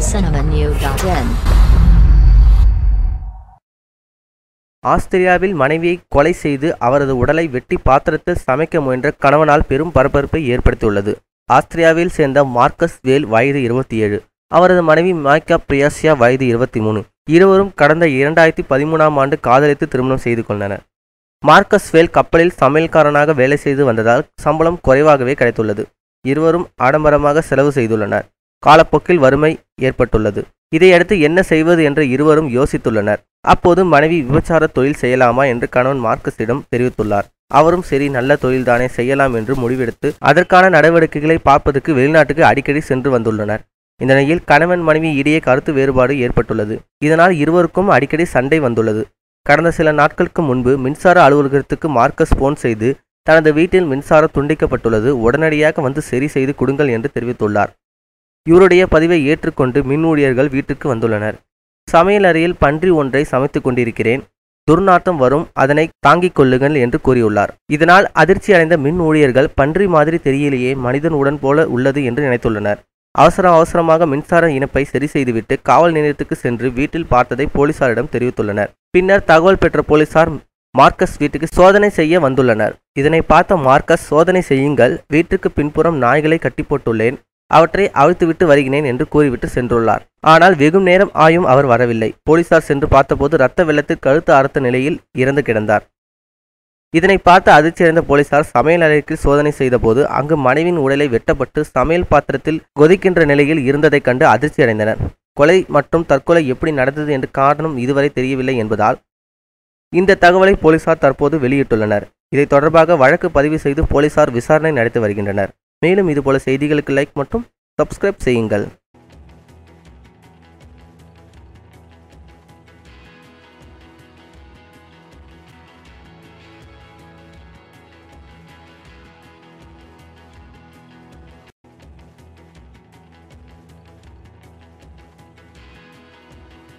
tamilcinemanew.in ஆஸ்திரியாவில் மனைவியை கொலை செய்து அவரது உடலை வெட்டி பாத்திரத்தில் சமைக்க முயன்ற கணவனால் பெரும் பரபரப்பை ஏற்படுத்தியுள்ளது. ஆஸ்திரியாவில் சேர்ந்த மார்க்கஸ் வேல் வயது இருபத்தி ஏழு அவரது மனைவி மாய்கா பிரியாசியா வயது இருபத்தி மூணு இருவரும் கடந்த இரண்டாயிரத்தி பதிமூணாம் ஆண்டு காதலித்து திருமணம் செய்து கொண்டனர். மார்க்கஸ் வேல் கப்பலில் சமையல்காரனாக வேலை செய்து வந்ததால் சம்பளம் குறைவாகவே கிடைத்துள்ளது. இருவரும் ஆடம்பரமாக செலவு செய்துள்ளனர். காலப்போக்கில் வறுமை ஏற்பட்டுள்ளது. இதையடுத்து என்ன செய்வது என்று இருவரும் யோசித்துள்ளனர். அப்போது மனைவி விபச்சார தொழில் செய்யலாமா என்று கணவன் மார்க்கஸிடம் தெரிவித்துள்ளார். அவரும் சரி நல்ல தொழில்தானே செய்யலாம் என்று முடிவெடுத்து அதற்கான நடவடிக்கைகளை பார்ப்பதற்கு வெளிநாட்டுக்கு அடிக்கடி சென்று வந்துள்ளனர். இந்த நிலையில் கணவன் மனைவி இடையே கருத்து வேறுபாடு ஏற்பட்டுள்ளது. இதனால் இருவருக்கும் அடிக்கடி சண்டை வந்துள்ளது. கடந்த சில நாட்களுக்கு முன்பு மின்சார அலுவலகத்துக்கு மார்க்கஸ் போன் செய்து தனது வீட்டில் மின்சாரம் துண்டிக்கப்பட்டுள்ளது. உடனடியாக வந்து சரி செய்து கொடுங்கள் என்று தெரிவித்துள்ளார். இவருடைய பதிவை ஏற்றுக்கொண்டு மின் ஊழியர்கள் வீட்டுக்கு வந்துள்ளனர். சமையல் அறையில் பன்றி ஒன்றை சமைத்துக் கொண்டிருக்கிறேன். துர்நாற்றம் வரும். அதனை தாங்கிக் கொள்ளுங்கள் என்று கூறியுள்ளார். இதனால் அதிர்ச்சி அடைந்த மின் ஊழியர்கள் பன்றி மாதிரி தெரியலையே மனிதன் உடன் போல உள்ளது என்று நினைத்துள்ளனர். அவசர அவசரமாக மின்சார இணைப்பை சரி செய்துவிட்டு காவல் நிலையத்துக்கு சென்று வீட்டில் பார்த்ததை போலீசாரிடம் தெரிவித்துள்ளனர். பின்னர் தகவல் பெற்ற போலீசார் மார்க்கஸ் வீட்டுக்கு சோதனை செய்ய வந்துள்ளனர். இதனை பார்த்த மார்க்கஸ் சோதனை செய்யுங்கள். வீட்டுக்கு பின்புறம் நாய்களை கட்டி போட்டுள்ளேன். அவற்றை அவிழ்த்துவிட்டு வருகிறேன் என்று கூறிவிட்டு சென்றுள்ளார். ஆனால் வெகு நேரம் ஆயும் அவர் வரவில்லை. போலீசார் சென்று பார்த்தபோது இரத்த வெள்ளத்தில் கழுத்து அறுத்த நிலையில் இறந்து கிடந்தார். இதனை பார்த்து அதிர்ச்சியடைந்த போலீசார் சமையல் அறைக்கு சோதனை செய்தபோது அங்கு மனைவியின் உடலை வெட்டப்பட்டு சமையல் பாத்திரத்தில் கொதிக்கின்ற நிலையில் இருந்ததைக் கண்டு அதிர்ச்சியடைந்தனர் கொலை மற்றும் தற்கொலை எப்படி நடந்தது என்று காரணம் இதுவரை தெரியவில்லை என்பதால் இந்த தகவலை போலீசார் தற்போது வெளியிட்டுள்ளனர். இதை தொடர்பாக வழக்கு பதிவு செய்து போலீசார் விசாரணை நடத்தி வருகின்றனர். மேலும் இதுபோல செய்திகளுக்கு லைக் மற்றும் சப்ஸ்கிரைப் செய்யுங்கள்.